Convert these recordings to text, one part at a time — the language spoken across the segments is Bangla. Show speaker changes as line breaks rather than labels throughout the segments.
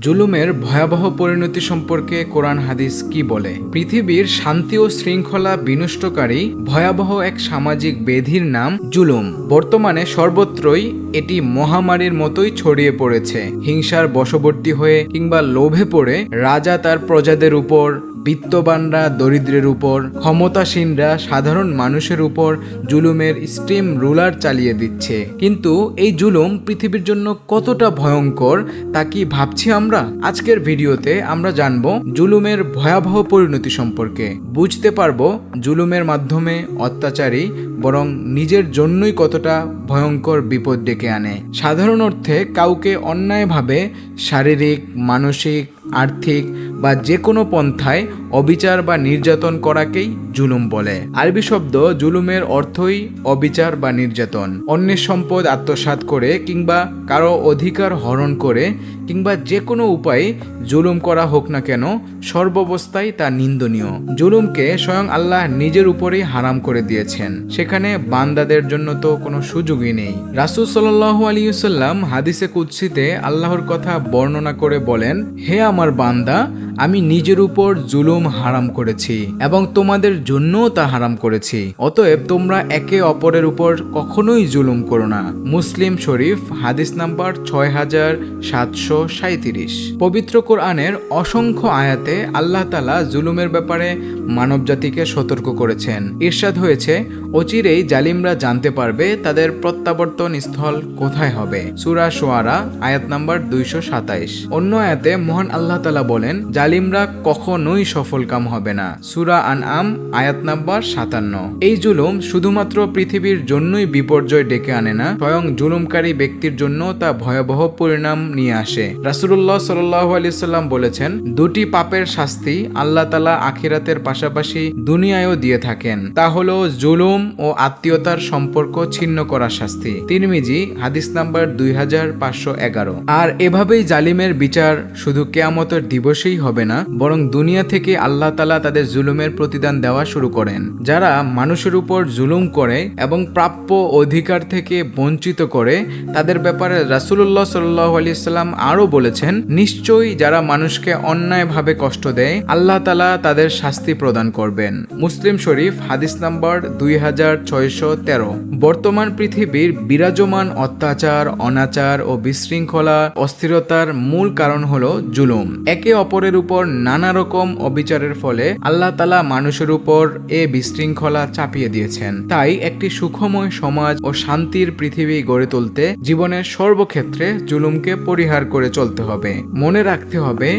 জুলুমের ভয়াবহ পরিণতি সম্পর্কে কোরআন হাদিস কি বলে? পৃথিবীর শান্তি ও শৃঙ্খলা বিনষ্টকারী ভয়াবহ এক সামাজিক বেধির নাম জুলুম। বর্তমানে সর্বত্রই এটি মহামারীর মতোই ছড়িয়ে পড়েছে। হিংসার বশবর্তী হয়ে কিংবা লোভে পড়ে রাজা তার প্রজাদের উপর বিত্তবানরা, দরিদ্রের উপর, ক্ষমতাসীনরা, সাধারণ মানুষের উপর জুলুমের স্টিম রুলার চালিয়ে দিচ্ছে। কিন্তু এই জুলুম পৃথিবীর জন্য কতটা ভয়ঙ্কর, তা কি ভাবছি আমরা? আজকের ভিডিওতে আমরা জানব জুলুমের ভয়াবহ পরিণতি সম্পর্কে। বুঝতে পারব জুলুমের মাধ্যমে অত্যাচারী বরং নিজের জন্যই কতটা ভয়ঙ্কর বিপদ ডেকে আনে। সাধারণ অর্থে কাউকে অন্যায়ভাবে শারীরিক, মানসিক, আর্থিক বা যে কোনো পন্থায় অবিচার বা নির্যাতন করাকেই জুলুম বলে। আরবি শব্দ জুলুমের অর্থই অবিচার বা নির্যাতন। অন্যের সম্পদ আত্মসাত করে কিংবা কারও অধিকার হরণ করে কিংবা যে কোনো উপায়ে জুলুম করা হোক না কেন, সর্বাবস্থায় তা নিন্দনীয়। জুলুমকে স্বয়ং আল্লাহ নিজের উপরেই হারাম করে দিয়েছেন। সেখানে বান্দাদের জন্য তো কোনো সুযোগই নেই। রাসুল সাল্লাহ আলিউসাল্লাম হাদিসে কুৎসিতে আল্লাহর কথা বর্ণনা করে বলেন, হে আমার বান্দা আমি নিজের উপর জুলুম হারাম করেছি এবং তোমাদের জন্যও তা হারাম করেছি। অতএব তোমরা একে অপরের উপর কখনোই জুলুম করো না। মুসলিম শরীফ, হাদিস নাম্বার ছয় হাজার সাতশো সাঁত্রিশ পবিত্র কোরআনের অসংখ্য আয়াতে আল্লাহ তালা জুলুমের ব্যাপারে মানবজাতিকে সতর্ক করেছেন। ঈর্ষাদ হয়েছে, অচিরেই জালিমরা জানতে পারবে তাদের প্রত্যাবর্তন স্থল কোথায় হবে। সুরা সোয়ারা, আয়াত নাম্বার দুইশো সাতাইশ। অন্য আয়াতে মহান আল্লাহ তালা বলেন জালিমরা কখনোই সফল কাম হবে না। সুরা আন আম আয়াত নাম্বার সাতান্ন। এই জুলুম শুধুমাত্র পৃথিবীর জন্যই বিপর্যয় ডেকে আনে না, স্বয়ং জুলুমকারী ব্যক্তির জন্য তা ভয়াবহ পরিণাম নিয়ে আসে। রাসুল্লাহ সাল্লাহ আলিয়াল্লাম বলেছেন, দুটি পাপের শাস্তি আল্লাহ তালা আখিরাতের পাশাপাশি দুনিয়ায়ও দিয়ে থাকেন। তা হলো জুলুম ও আত্মীয়তার সম্পর্ক ছিন্ন করার শাস্তি। তিরমিজি, হাদিস নাম্বার দুই হাজার পাঁচশো এগারো। আর এভাবেই জালিমের বিচার শুধু কেয়ামতের দিবসেই হবে না, বরং দুনিয়া থেকে আল্লাহ তালা তাদের জুলুমের প্রতিদান দেওয়া শুরু করেন, যারা মানুষের উপর জুলুম করে এবং প্রাপ্য অধিকার থেকে বঞ্চিত করে। তাদের ব্যাপারে রাসুল্লাহ সাল্লাহ আলিয়াল্লাম আরও বলেছেন, নিশ্চয়ই যারা মানুষকে অন্যায়ভাবে কষ্ট দেয়, আল্লাহ তালা তাদের শাস্তি প্রদান করবেন। মুসলিম শরীফ, হাদিস নাম্বার দুই হাজার ছয়শো তেরো। বর্তমান পৃথিবীর বিরাজমান অত্যাচার, অনাচার ও বিশৃঙ্খলা অস্থিরতার মূল কারণ হল জুলুম। একে অপরের উপর নানা রকম অবিচারের ফলে আল্লাহ তালা মানুষের উপর এ বিশৃঙ্খলা চাপিয়ে দিয়েছেন। তাই একটি সুখময় সমাজ ও শান্তির পৃথিবী গড়ে তুলতে জীবনের সর্বক্ষেত্রে জুলুমকে পরিহার করে চলতে হবে। মনে রাখতে হবে,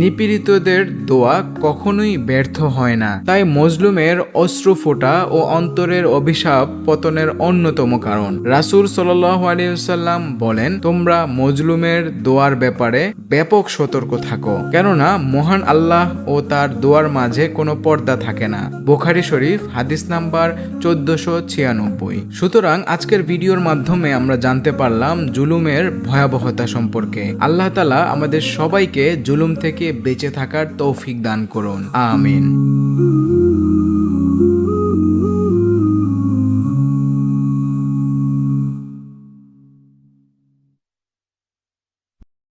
নিপীড়িতদের দোয়া কখনোই ব্যর্থ হয় না। তাই মজলুমের অশ্রু ফোটা ও অন্তরের অভিশাপ পতনের অন্যতম কারণ। রাসুল সাল্লাহ আলিয়াল্লাম বলেন, তোমরা মজলুমের দোয়ার ব্যাপারে ব্যাপক সতর্ক থাকো। কেননা মহান আল্লাহ ও তার দোয়ার মাঝে কোনো পর্দা থাকে না। বোখারি শরীফ, হাদিস নাম্বার চোদ্দশো ছিয়ানব্বই। সুতরাং আজকের ভিডিওর মাধ্যমে আমরা জানতে পারলাম জুলুমের ভয়াবহতা সম্পর্কে। আল্লাহ তালা আমাদের সবাইকে জুলুম থেকে বেঁচে থাকার তৌফিক দান করুন। আমিন।